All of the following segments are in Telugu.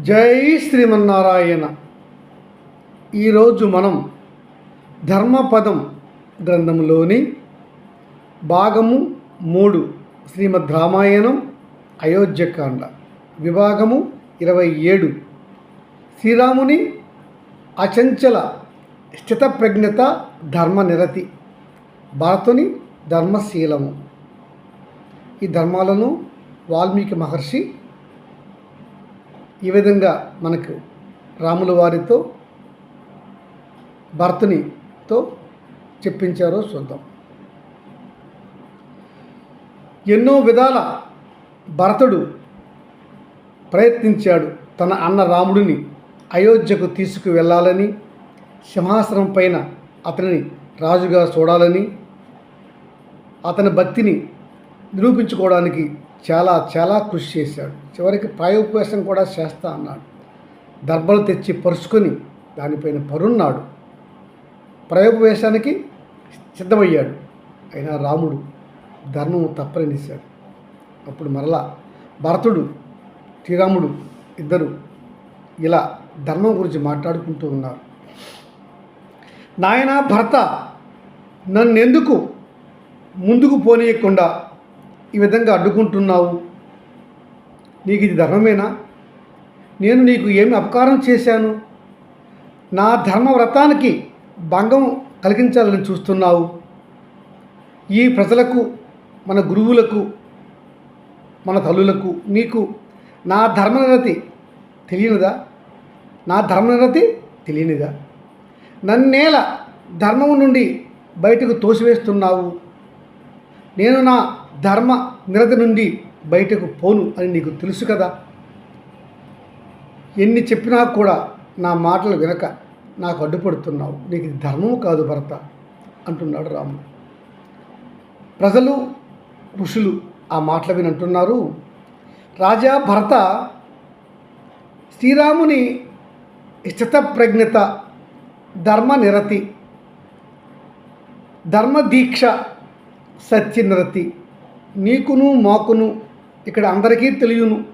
జై శ్రీమన్నారాయణ. ఈరోజు మనం ధర్మపదం గ్రంథంలోని భాగము మూడు శ్రీమద్ రామాయణం అయోధ్యకాండ. విభాగము ఇరవై ఏడు. శ్రీరాముని అచంచల స్థితప్రజ్ఞత ధర్మనిరతి భారతుని ధర్మశీలము. ఈ ధర్మాలను వాల్మీకి మహర్షి ఈ విధంగా మనకు రాముల వారితో భర్తనితో చెప్పించారో చూద్దాం. ఎన్నో విధాల భరతుడు ప్రయత్నించాడు తన అన్న రాముడిని అయోధ్యకు తీసుకు వెళ్ళాలని సింహాసనం పైన అతనిని రాజుగా చూడాలని అతని భక్తిని నిరూపించుకోవడానికి చాలా చాలా కృషి చేశాడు. చివరికి ప్రాయోపవేశం కూడా చేస్తా అన్నాడు. దర్భలు తెచ్చి పరుచుకొని దానిపైన పరున్నాడు. ప్రయోపవేశానికి సిద్ధమయ్యాడు. అయినా రాముడు ధర్మం తప్పనిసాడు అప్పుడు మరలా భరతుడు శ్రీరాముడు ఇద్దరు ఇలా ధర్మం గురించి మాట్లాడుకుంటూ ఉన్నారు. నాయన భర్త నన్నెందుకు ముందుకు పోనీయకుండా ఈ విధంగా అడ్డుకుంటున్నావు? నీకు ఇది ధర్మమేనా? నేను నీకు ఏమి అపకారం చేశాను? నా ధర్మ వ్రతానికి భంగం కలిగించాలని చూస్తున్నావు. ఈ ప్రజలకు మన గురువులకు మన తల్లులకు నీకు నా ధర్మనిరతి తెలియనిదా? నా ధర్మనిరతి తెలియనిదా? నన్నేల ధర్మం నుండి బయటకు తోసివేస్తున్నావు? నేను నా ధర్మ నిరత నుండి బయటకు పోను అని నీకు తెలుసు కదా. ఎన్ని చెప్పినా కూడా నా మాటలు వినక నాకు అడ్డుపడుతున్నావు. నీకు ధర్మము కాదు భర్త అంటున్నాడు రాముడు. ప్రజలు ఋషులు ఆ మాటలు విని అంటున్నారు రాజా భరత శ్రీరాముని స్థితప్రజ్ఞత ధర్మ నిరతి ధర్మదీక్ష సత్యనిరతి నీకును మాకును ఇక్కడ అందరికీ తెలియను.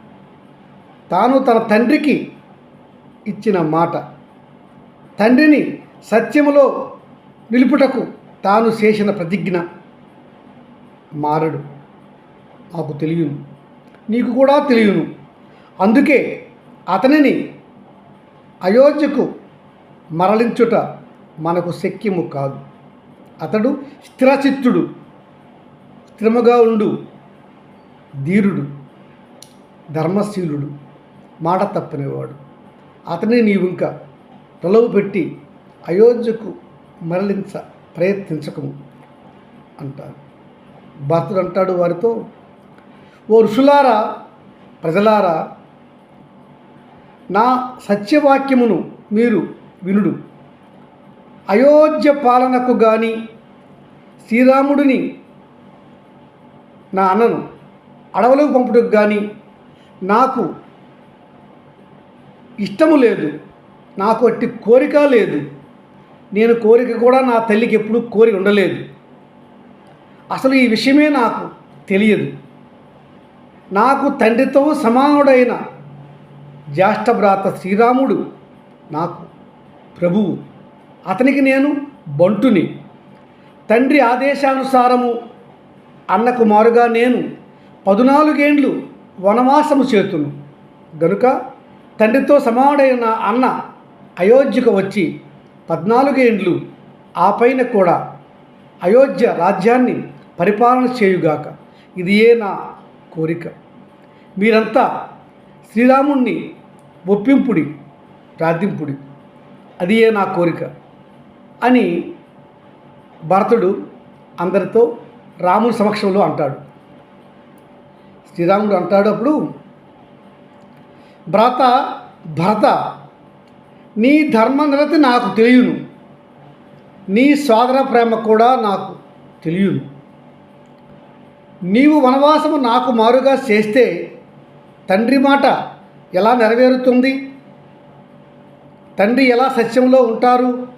తాను తన తండ్రికి ఇచ్చిన మాట. తండ్రిని సత్యములో నిలుపుటకు తాను చేసిన ప్రతిజ్ఞ మారడు. నాకు తెలియను. నీకు కూడా తెలియను. అందుకే అతనిని అయోధ్యకు మరలించుట మనకు శక్యము కాదు. అతడు స్థిరచిత్తుడు. స్థిరముగా ఉండు. ధీరుడు ధర్మశీలుడు మాట తప్పనివాడు. అతని నీవింక తొలవు పెట్టి అయోధ్యకు మరలించ ప్రయత్నించకము అంటారు. భర్తడు అంటాడు వారితో ఓ ఋషులారా ప్రజలారా నా సత్యవాక్యమును మీరు వినుడు. అయోధ్య పాలనకు కానీ శ్రీరాముడిని నా అన్నను అడవులకు పంపుటకు కానీ నాకు ఇష్టము లేదు నాకు అట్టి కోరిక లేదు. నేను కోరిక కూడా నా తల్లికి ఎప్పుడూ కోరి ఉండలేదు. అసలు ఈ విషయమే నాకు తెలియదు. నాకు తండ్రితో సమానుడైన జ్యేష్ఠభ్రాత శ్రీరాముడు నాకు ప్రభువు. అతనికి నేను బంటుని. తండ్రి ఆదేశానుసారము అన్నకు మారుగా నేను పదునాలుగేండ్లు వనవాసము చేతును. గనుక తండ్రితో సమానుడైన అన్న అయోధ్యకు వచ్చి పద్నాలుగేండ్లు ఆ పైన కూడా అయోధ్య రాజ్యాన్ని పరిపాలన చేయుగాక. ఇదియే నా కోరిక. మీరంతా శ్రీరాముణ్ణి ఒప్పింపుడి ప్రార్థింపుడి అదియే నా కోరిక అని భరతుడు అందరితో రాముని సమక్షంలో అంటాడు. శ్రీరాముడు అంటాడు అప్పుడు భ్రత భరత నీ ధర్మ నిరతి నాకు తెలియను. నీ సోదర ప్రేమ కూడా నాకు తెలియను. నీవు వనవాసము నాకు మారుగా చేస్తే తండ్రి మాట ఎలా నెరవేరుతుంది? తండ్రి ఎలా సత్యంలో ఉంటారు?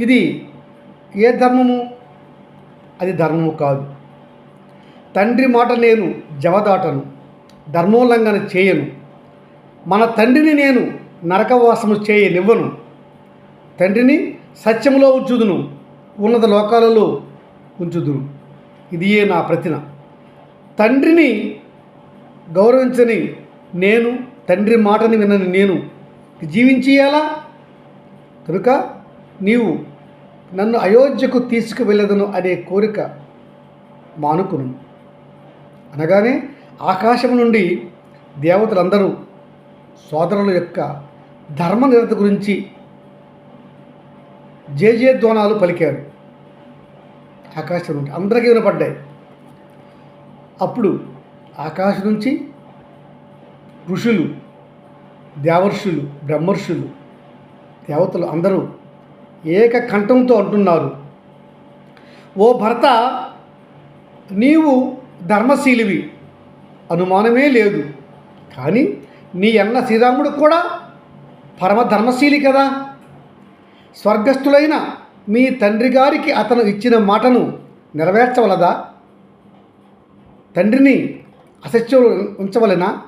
ఇది ఏ ధర్మము? అది ధర్మము కాదు. తండ్రి మాట నేను జవదాటను ధర్మోల్లంఘన చేయను. మన తండ్రిని నేను నరకవాసము చేయనివ్వను. తండ్రిని సత్యములో ఉంచుదును ఉన్నత లోకాలలో ఉంచుదును. ఇదియే నా ప్రతిన. తండ్రిని గౌరవించని నేను తండ్రి మాటని వినని నేను జీవించేయాలా? కనుక నీవు నన్ను అయోధ్యకు తీసుకువెళ్ళదను అనే కోరిక మానుకును. అనగానే ఆకాశం నుండి దేవతలందరూ సోదరుల యొక్క ధర్మ నిరత గురించి జేజేధ్వానాలు పలికారు. ఆకాశం నుండి అందరికీ వినపడ్డాయి. అప్పుడు ఆకాశం నుంచి ఋషులు దేవర్షులు బ్రహ్మర్షులు దేవతలు అందరూ ఏక కంఠంతో అంటున్నారు. ఓ భర్త నీవు ధర్మశీలివి. అనుమానమే లేదు. కానీ నీ అన్న శ్రీరాముడు కూడా పరమ ధర్మశీలి కదా. స్వర్గస్థులైన మీ తండ్రి గారికి అతను ఇచ్చిన మాటను నెరవేర్చవలదా? తండ్రిని అసత్యం ఉంచవలెనా?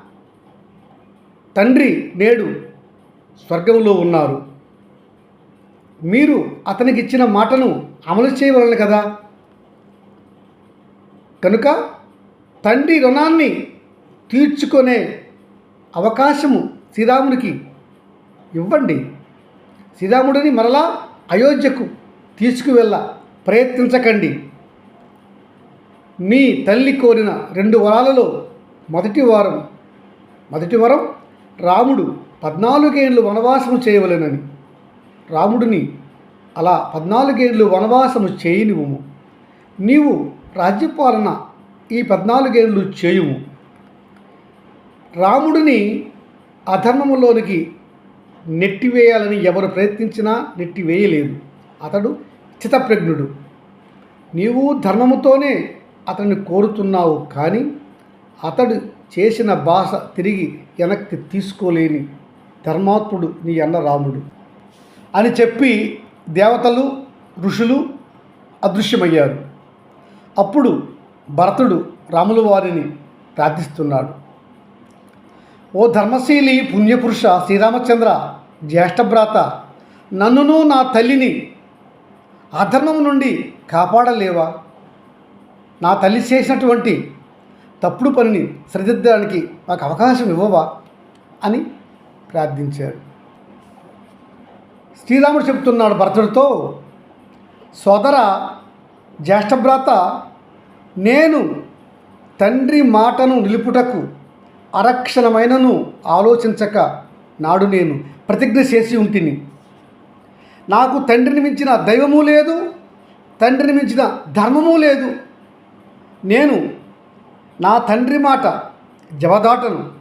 తండ్రి నేడు స్వర్గంలో ఉన్నారు. మీరు అతనికి ఇచ్చిన మాటను అమలు చేయవలను కదా? కనుక తండ్రి రుణాన్ని తీర్చుకునే అవకాశము శ్రీరామునికి ఇవ్వండి. శ్రీరాముడిని మరలా అయోధ్యకు తీసుకువెళ్ళ ప్రయత్నించకండి. మీ తల్లి కోరిన రెండు వరాలలో మొదటి వారం మొదటి వరం రాముడు పద్నాలుగేళ్ళు వనవాసము చేయవలెనని. రాముడిని అలా పద్నాలుగేళ్ళు వనవాసము చేయనివుము నీవు రాజ్యపాలన ఈ పద్నాలుగేళ్ళు చేయుము. రాముడిని అధర్మములోనికి నెట్టివేయాలని ఎవరు ప్రయత్నించినా నెట్టివేయలేదు. అతడు చితప్రజ్ఞుడు నీవు ధర్మముతోనే అతన్ని కోరుతున్నావు కానీ అతడు చేసిన భాష తిరిగి వెనక్కి తీసుకోలేని ధర్మాత్ముడు నీ అన్న రాముడు. అని చెప్పి దేవతలు ఋషులు అదృశ్యమయ్యారు. అప్పుడు భరతుడు రాముల వారిని ప్రార్థిస్తున్నాడు. ఓ ధర్మశీలి పుణ్యపురుష శ్రీరామచంద్ర జ్యేష్ఠభ్రాత నన్నును నా తల్లిని అధర్మం నుండి కాపాడలేవా? నా తల్లి చేసినటువంటి తప్పుడు పనిని సరిదిద్దడానికి మాకు అవకాశం ఇవ్వవా? అని ప్రార్థించాడు శ్రీరాముడు చెప్తున్నాడు భరతుడితో సోదర జ్యేష్ఠభ్రాత నేను తండ్రి మాటను నిలుపుటకు అరక్షణమైనను ఆలోచించక నాడు నేను ప్రతిజ్ఞ చేసి ఉంటిని. నాకు తండ్రిని మించిన దైవము లేదు తండ్రిని మించిన ధర్మము లేదు. నేను నా తండ్రి మాట జవదాటను.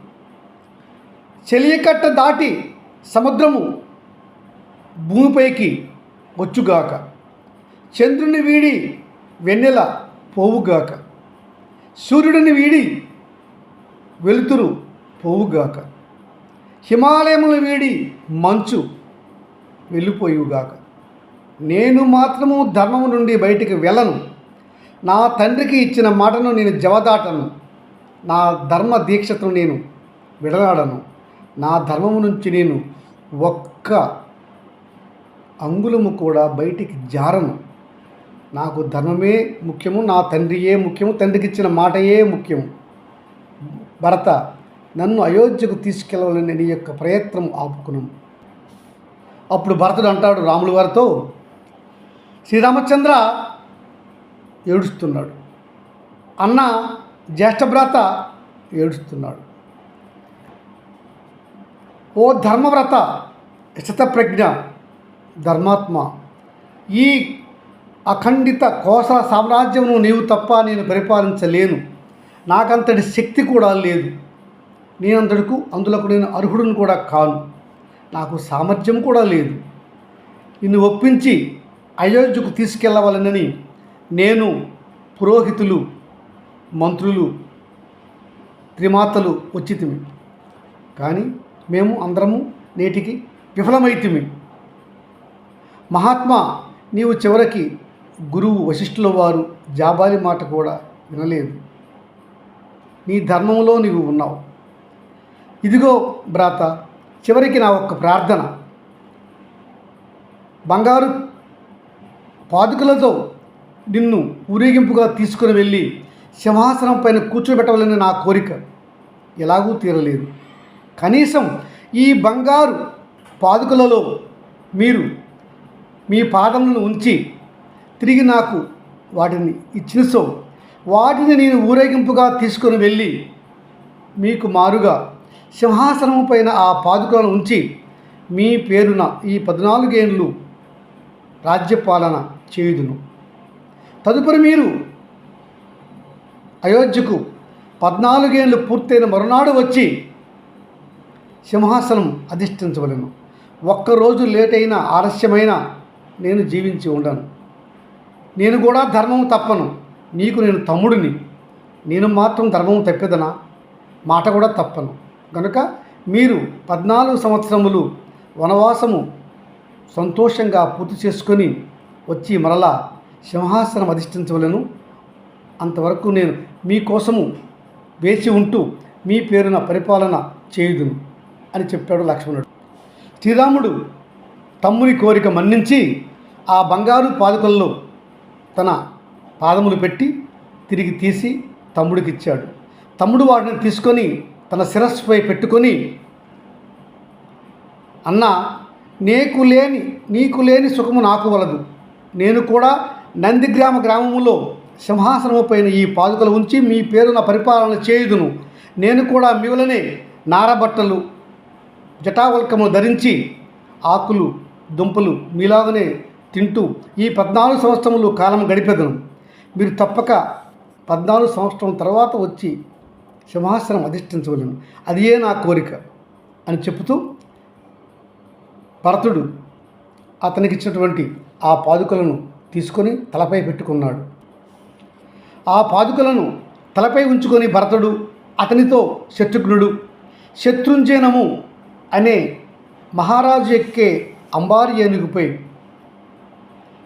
చెలియకట్ట దాటి సముద్రము భూమిపైకి వచ్చుగాక. చంద్రుని వీడి వెన్నెల పోవుగాక. సూర్యుడిని వీడి వెలుతురు పోవుగాక. హిమాలయములను వీడి మంచు వెళ్ళిపోయుగాక. నేను మాత్రము ధర్మము నుండి బయటికి వెళ్ళను. నా తండ్రికి ఇచ్చిన మాటను నేను జవదాటను. నా ధర్మ దీక్షతను నేను విడనాడను. నా ధర్మము నుంచి నేను ఒక్క అంగుళము కూడా బయటికి జారను. నాకు ధర్మమే ముఖ్యము నా తండ్రియే ముఖ్యము తండ్రికి ఇచ్చిన మాటయే ముఖ్యము. భరత నన్ను అయోధ్యకు తీసుకెళ్ళవాలని నీ యొక్క ప్రయత్నం ఆపుకును. అప్పుడు భరతుడు అంటాడు రాముల వారితో శ్రీరామచంద్ర ఏడుస్తున్నాడు. అన్న జ్యేష్ఠభ్రాత ఏడుస్తున్నాడు. ఓ ధర్మవ్రత ప్రజ్ఞ ధర్మాత్మ. ఈ అఖండిత కోసల సామ్రాజ్యమును నీవు తప్ప నేను పరిపాలించలేను. నాకంతటి శక్తి కూడా లేదు. నేనంతటికు అందులకు నేను అర్హుడిని కూడా కాను. నాకు సామర్థ్యం కూడా లేదు. నిన్ను ఒప్పించి అయోధ్యకు తీసుకెళ్ళవాలనని నేను పురోహితులు మంత్రులు త్రిమాతలు వచ్చితిమి. కానీ మేము అందరము నేటికి విఫలమైతిమి. మహాత్మా నీవు చివరికి గురువు వశిష్ఠుల వారు జాబాలి మాట కూడా వినలేదు. నీ ధర్మంలో నీవు ఉన్నావు. ఇదిగో భ్రాత చివరికి నా ఒక్క ప్రార్థన. బంగారు పాదుకలతో నిన్ను ఊరేగింపుగా తీసుకుని వెళ్ళి సింహాసనం పైన కూర్చోబెట్టవాలని నా కోరిక. ఎలాగూ తీరలేదు. కనీసం ఈ బంగారు పాదుకలలో మీరు మీ పాదములను ఉంచి తిరిగి నాకు వాటిని ఇచ్చిన సో వాటిని నేను ఊరేగింపుగా తీసుకొని వెళ్ళి మీకు మారుగా. సింహాసనం పైన ఆ పాదుకలను ఉంచి మీ పేరున ఈ పద్నాలుగేండ్లు రాజ్యపాలన చేయుదును. తదుపరి మీరు అయోధ్యకు పద్నాలుగేళ్ళు పూర్తయిన మరునాడు వచ్చి సింహాసనం అధిష్ఠించవలను. ఒక్కరోజు లేట్ అయిన ఆలస్యమైన నేను జీవించి ఉండను. నేను కూడా ధర్మం తప్పను. నీకు నేను తమ్ముడిని. నేను మాత్రం ధర్మం తప్పిదనా? మాట కూడా తప్పను. కనుక మీరు పద్నాలుగు సంవత్సరములు వనవాసము సంతోషంగా పూర్తి చేసుకొని వచ్చి మరలా సింహాసనం అధిష్ఠించవలను. అంతవరకు నేను మీకోసము వేచి ఉంటూ మీ పేరున పరిపాలన చేయుదును అని చెప్పాడు లక్ష్మణుడు. శ్రీరాముడు తమ్ముని కోరిక మన్నించి ఆ బంగారు పాదుకల్లో తన పాదములు పెట్టి తిరిగి తీసి తమ్ముడికి ఇచ్చాడు తమ్ముడు వాటిని తీసుకొని తన శిరస్సుపై పెట్టుకొని అన్న నీకు లేని నీకు లేని సుఖము నాకు వలదు. నేను కూడా నందిగ్రామ గ్రామములో సింహాసనము పైన ఈ పాదుకలు ఉంచి మీ పేరున పరిపాలన చేయుదును. నేను కూడా మివలనే నారబట్టలు జటావల్కము ధరించి ఆకులు దుంపలు మీలాగనే తింటూ ఈ పద్నాలుగు సంవత్సరములు కాలం గడిపెదను. మీరు తప్పక పద్నాలుగు సంవత్సరం తర్వాత వచ్చి సింహాసనం అధిష్ఠించవలను. అదియే నా కోరిక అని చెబుతూ భరతుడు అతనికి ఇచ్చినటువంటి ఆ పాదుకలను తీసుకొని తలపై పెట్టుకున్నాడు. ఆ పాదుకలను తలపై ఉంచుకొని భరతుడు అతనితో శత్రుఘ్నుడు శత్రుంజయనము అనే మహారాజు ఎక్కే అంబారి ఏనుగుపై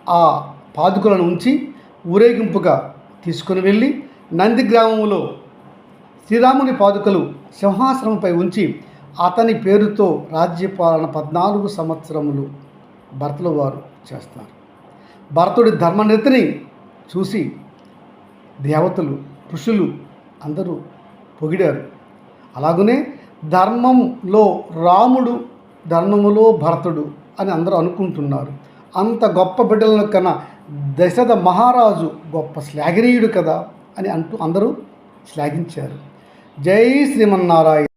ఆ పాదుకలను ఉంచి ఊరేగింపుగా తీసుకుని వెళ్ళి నంది గ్రామంలో శ్రీరాముని పాదుకలు సింహాసనంపై ఉంచి అతని పేరుతో రాజ్యపాలన పద్నాలుగు సంవత్సరములు భర్తలు వారు చేస్తారు. భరతుడి ధర్మనిరతిని చూసి దేవతలు ఋషులు అందరూ పొగిడారు. అలాగనే ధర్మంలో రాముడు ధర్మములో భరతుడు అని అందరూ అనుకుంటున్నారు. అంత గొప్ప బిడ్డలను కన్నా దశరథ మహారాజు గొప్ప శ్లాఘనీయుడు కదా అని అంటూ అందరూ శ్లాఘించారు. జై శ్రీమన్నారాయణ.